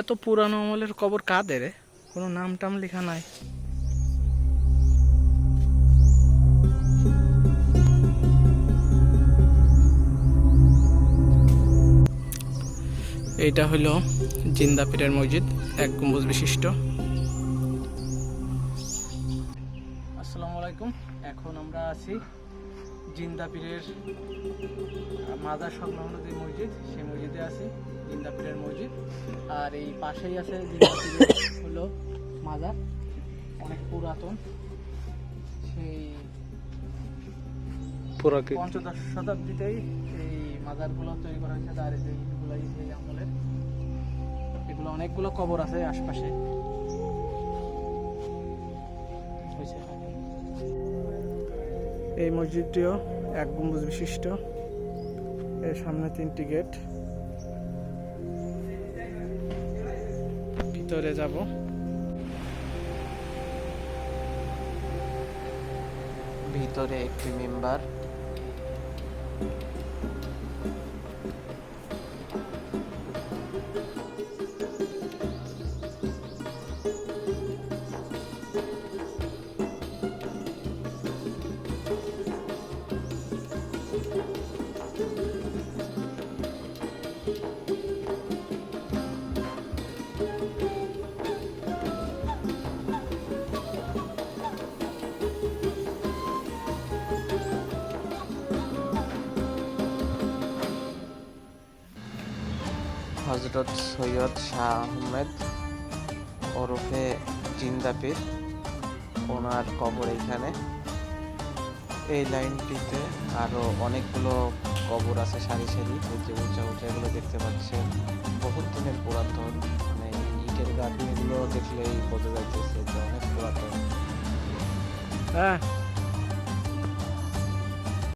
এত পুরানো আমলের কবর কাদের কোনো নাম টাম লেখা নাই। এইটা হলো জিন্দা মসজিদ, এক গম্বুজ বিশিষ্ট। আসসালামু আলাইকুম, এখন আমরা আছি জিন্দা পীরের মাজার সংলগ্ন যে মসজিদ সেই মসজিদে আছি জিন্দা পীরের মসজিদ। আর এই পাশেই আছে জিন্দা পীরের হলো মাজার অনেক পুরাতন। সেই পঞ্চদশ শতাব্দীতেই এই মাজারগুলো তৈরি করা হয়েছে তার এইগুলাই সেই আমলের। এগুলো অনেকগুলো কবর আছে আশপাশে। এই মসজিদটিও এক গম্বুজ বিশিষ্ট। এর সামনে তিনটি গেট। ভিতরে যাব। ভিতরে একটি মেম্বার। হজরত সৈয়দ শাহ আহমেদ ওরফে জিন্দাপীর, ওনার কবর এখানে। এই লাইনটিতে আরও অনেকগুলো কবর আছে, সারি সারি এই উঁচা উঁচা, এগুলো দেখতে পাচ্ছেন। বহুত দিনের পুরাতন মানে ইটের গাঁথনিগুলো দেখলেই বোঝা যাইতেছে যে অনেক পুরাতন। হ্যাঁ।